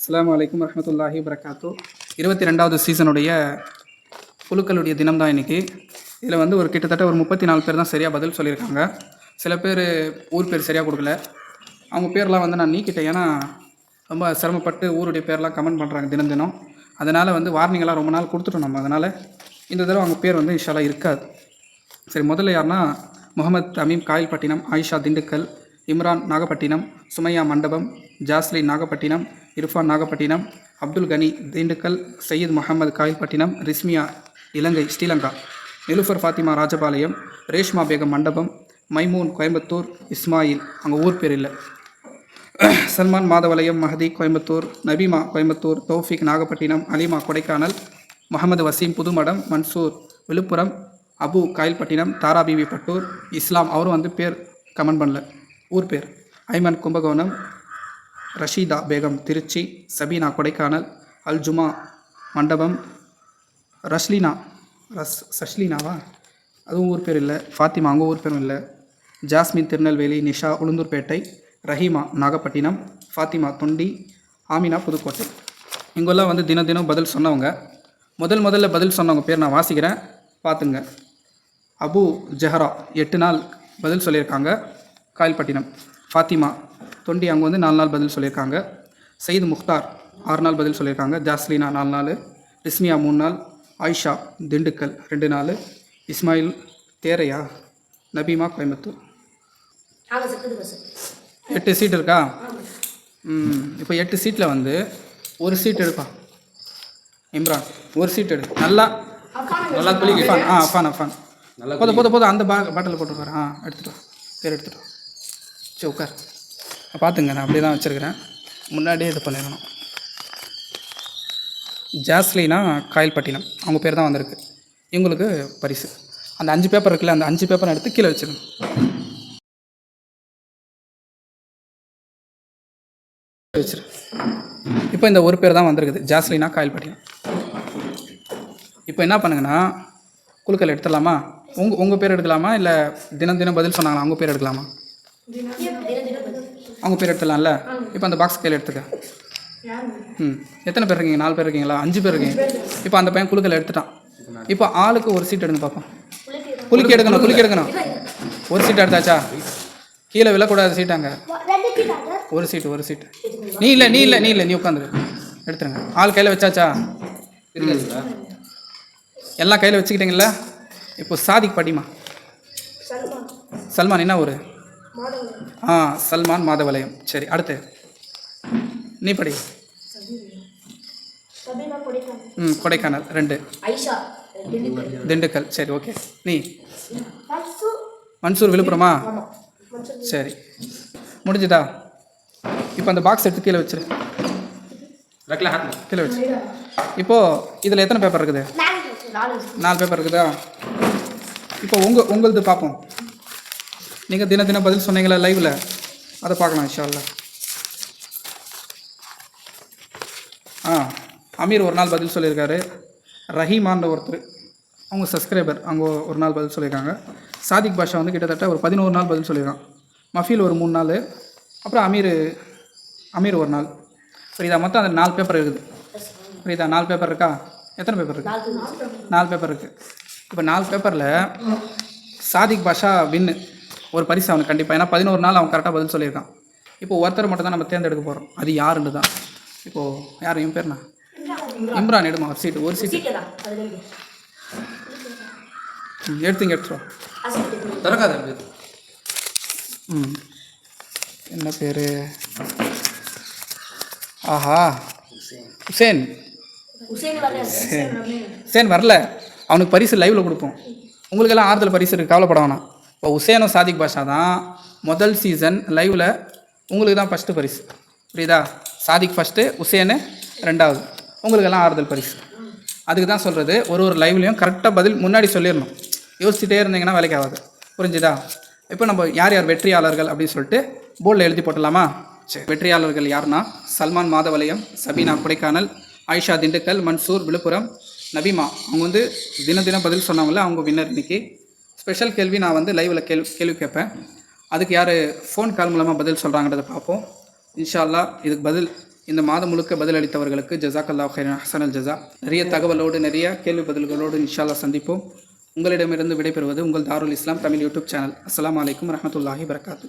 அஸ்லாம் அலைக்கும் வரமத்துல்லாஹி வரகாத்து இருபத்தி ரெண்டாவது சீசனுடைய குழுக்களுடைய தினம் தான் இன்றைக்கி இதில் வந்து ஒரு கிட்டத்தட்ட ஒரு முப்பத்தி நாலு பேர் தான் சரியாக பதில் சொல்லியிருக்காங்க. சில பேர் ஊர் பேர் சரியாக கொடுக்கல. அவங்க பேர்லாம் வந்து நான் நீக்கிட்டேன். ஏன்னா ரொம்ப சிரமப்பட்டு ஊருடைய பேர்லாம் கமெண்ட் பண்ணுறாங்க தினம் தினம். அதனால் வந்து வார்னிங்கெல்லாம் ரொம்ப நாள் கொடுத்துட்டோம் நம்ம. அதனால் இந்த தடவை அவங்க பேர் வந்து இன்ஷால்லா இருக்காது. சரி முதல்ல யாருன்னா முகமது அமீம் காயல்பட்டினம் ஆயிஷா திண்டுக்கல் இம்ரான் நாகப்பட்டினம் சுமையா மண்டபம் ஜாஸ்லி நாகப்பட்டினம் இர்ஃபான் நாகப்பட்டினம் அப்துல் கனி திண்டுக்கல் சையீத் முகமது காயல்பட்டினம் ரிஸ்மியா இலங்கை ஸ்ரீலங்கா நிலுஃபர் ஃபாத்திமா ராஜபாளையம் ரேஷ்மா பேகம் மண்டபம் மைமூன் கோயம்புத்தூர் இஸ்மாயில் அங்கே ஊர் பேர் இல்லை. சல்மான் மாதவலயம் மஹதி கோயம்புத்தூர் நபிமா கோயம்புத்தூர் தௌஃபிக் நாகப்பட்டினம் அலிமா கொடைக்கானல் முகமது வசீம் புதுமடம் மன்சூர் விழுப்புரம் அபு காயல்பட்டினம் தாராபிவி பட்டூர் இஸ்லாம் அவரும் வந்து பேர் கமெண்ட் பண்ணல ஊர் பேர் ஐமன் கும்பகோணம் ரஷீதா பேகம் திருச்சி சபீனா கொடைக்கானல் அல்ஜுமா மண்டபம் ரஷ்லீனா ரஸ் சஷ்லீனாவா? அதுவும் ஊர் பேர் இல்லை. ஃபாத்திமா அங்கே ஊர் பேரும் இல்லை. ஜாஸ்மின் திருநெல்வேலி நிஷா உளுந்தூர்பேட்டை ரஹீமா நாகப்பட்டினம் ஃபாத்திமா தொண்டி ஆமினா புதுக்கோட்டை. இங்கெல்லாம் வந்து தினம் தினம் பதில் சொன்னவங்க. முதல் முதல்ல பதில் சொன்னவங்க பேர் நான் வாசிக்கிறேன். பார்த்துங்க. அபு ஜஹரா எட்டு நாள் பதில் சொல்லியிருக்காங்க. காயல்பட்டினம். ஃபாத்திமா தொண்டி அவங்க வந்து நாலு நாள் பதில் சொல்லியிருக்காங்க. சயீத் முக்தார் ஆறு நாள் பதில் சொல்லியிருக்காங்க. ஜாஸ்லீனா நாலு நாள் ரிஸ்மியா மூணு நாள் ஆயிஷா திண்டுக்கல் ரெண்டு நாள் இஸ்மாயில் தேரையா நபீமா கோயம்புத்தூர். எட்டு சீட் இருக்கா? ம் இப்போ எட்டு சீட்டில் வந்து ஒரு சீட் எடுப்பா. இம்ரான் ஒரு சீட் எடு. நல்லா நல்லா குளிக்க. அஃபான் ஆ அஃபான் அஃபான். போதும் போதும் போதும் அந்த பா பாட்டில் போட்டுருப்பாரு ஆ எடுத்துட்டு வா. பேர் எடுத்துட்டு வா. சரி உட்கார். பார்த்துங்க நான் அப்படியே தான் வச்சுருக்கிறேன். முன்னாடியே இது பண்ணிடணும். ஜாஸ்லினா காயல்பட்டினம். அவங்க பேர் தான் வந்திருக்கு. இவங்களுக்கு பரிசு. அந்த அஞ்சு பேப்பர் இருக்குல்ல அந்த அஞ்சு பேப்பரை எடுத்து கீழே வச்சுருங்க வச்சிரு இப்போ இந்த ஒரு பேர் தான் வந்திருக்குது ஜாஸ்லினா காயல்பட்டினம். இப்போ என்ன பண்ணுங்கன்னா குழுக்கள் எடுத்துடலாமா? உங்கள் உங்கள் பேர் எடுக்கலாமா? இல்லை தினம் தினம் பதில் சொன்னாங்களா? அவங்க பேர் எடுக்கலாமா? அவங்க பேர் எடுத்துடலாம்ல? இப்போ அந்த பாக்ஸ் கையில் எடுத்துக்க. ம். எத்தனை பேர் இருக்கீங்க? நாலு பேர் இருக்கீங்களா? அஞ்சு பேர் இருக்கீங்க. இப்போ அந்த பையன் குழுக்கள் எடுத்துட்டான். இப்போ ஆளுக்கு ஒரு சீட் எடுங்க பார்ப்போம் குலுக்கி எடுக்கணும் குலுக்கி எடுக்கணும். ஒரு சீட் எடுத்தாச்சா? கீழே விழக்கூடாத சீட்டாங்க ஒரு சீட்டு ஒரு சீட்டு நீ இல்லை நீ இல்லை நீ இல்லை. நீ உட்காந்துரு. எடுத்துருங்க. ஆள் கையில் வச்சாச்சா? எல்லாம் கையில் வச்சுக்கிட்டீங்களா இப்போ சாதிக் படிமா. சல்மான் என்ன ஊர்? ஆ சல்மான் மாதவலயம். சரி அடுத்து. நீ படி. ம் கொடைக்கானல் ரெண்டு. ஐஷா திண்டுக்கல். சரி ஓகே. நீ. மன்சூர் விழுப்புரமா? சரி. முடிஞ்சுதா? இப்போ அந்த பாக்ஸ் எடுத்து கீழே வச்சிரு. கீழே வச்சு இப்போது இதில் எத்தனை பேப்பர் இருக்குது? நாலு நாலு பேப்பர் இருக்குதா? இப்போ உங்கள் உங்களது பார்ப்போம். நீங்கள் தின தினம் பதில் சொன்னீங்களா லைவில் அதை பார்க்கலாம் இன்ஷா ஆ அமீர் ஒரு நாள் பதில் சொல்லியிருக்காரு. ரஹீமான்ற ஒருத்தர் அவங்க சப்ஸ்கிரைபர் அவங்க ஒரு நாள் பதில் சொல்லியிருக்காங்க. சாதிக் பாஷா வந்து கிட்டத்தட்ட ஒரு பதினோரு நாள் பதில் சொல்லியிருக்கான். மஃபீல் ஒரு மூணு நாள் அப்புறம் அமீர் அமீர் ஒரு நாள். புரியுதா? மொத்தம் அந்த நாலு பேப்பர் இருக்குது. புரியுதா? நாலு பேப்பர் இருக்கா? எத்தனை பேப்பர் இருக்குது நாலு பேப்பர் இருக்குது இப்போ நாலு பேப்பரில் சாதிக் பாஷா வின்னு ஒரு பரிசு அவனுக்கு கண்டிப்பாக ஏன்னா பதினோரு நாள் அவன் கரெக்டாக பதில் சொல்லியிருக்கான். இப்போ ஒருத்தர் மட்டும் தான் நம்ம தேர்ந்தெடுக்க போகிறோம் அது யாருன்னு தான். இப்போது யார்? என் பேர்னா இம்ரான். எடுமா? ஒரு சீட்டு ஒரு சீட்டு எடுத்துங்க எடுத்துருவோம் திறக்காத ம். என்ன பேர்? ஆஹா. ஹுசேன் ஹுசேன் வரல. அவனுக்கு பரிசு லைவில் கொடுப்போம். உங்களுக்கெல்லாம் ஆறுதல் பரிசு இருக்குது கவலைப்பட வேணாம். இப்போ உசேனும் சாதிக் பாஷா தான் முதல் சீசன் லைவில் உங்களுக்கு தான் ஃபஸ்ட்டு பரிசு. புரியுதா? சாதிக் ஃபஸ்ட்டு உசேனு ரெண்டாவது உங்களுக்கெல்லாம் ஆறுதல் பரிசு. அதுக்கு தான் சொல்கிறது ஒரு ஒரு லைவ்லையும் கரெக்டாக பதில் முன்னாடி சொல்லிடணும். யோசிச்சுட்டே இருந்தீங்கன்னா வேலைக்கு ஆகாது. புரிஞ்சுதா? இப்போ நம்ம யார் யார் வெற்றியாளர்கள் அப்படின்னு சொல்லிட்டு போர்டில் எழுதி போட்டலாமா சரி வெற்றியாளர்கள் யாருன்னா? சல்மான் மாதவலயம் சபீனா கொடைக்கானல் ஆயிஷா திண்டுக்கல் மன்சூர் விழுப்புரம் நபிமா. அவங்க வந்து தினம் தினம் பதில் சொன்னாங்களே அவங்க வின்னர் இன்னைக்கு. ஸ்பெஷல் கேள்வி நான் வந்து லைவில் கேள்வி கேள்வி கேட்பேன். அதுக்கு யார் ஃபோன் கால் மூலமாக பதில் சொல்கிறாங்கிறத பார்ப்போம். இன்ஷா அல்லாஹ் இதுக்கு பதில் இந்த மாதம் முழுக்க பதிலளித்தவர்களுக்கு ஜசாக்கல்லா ஹைரன் ஹசனல் ஜசா நிறைய தகவலோடு நிறைய கேள்வி பதில்களோடு இன்ஷால்லா சந்திப்போம். உங்களிடமிருந்து விடைபெறுவது உங்கள் தாருல் இஸ்லாம் தமிழ் யூடியூப் சேனல். அஸ்லாம் வலைக்கம் வரஹ்மத்துல்லாஹி வரகாத்து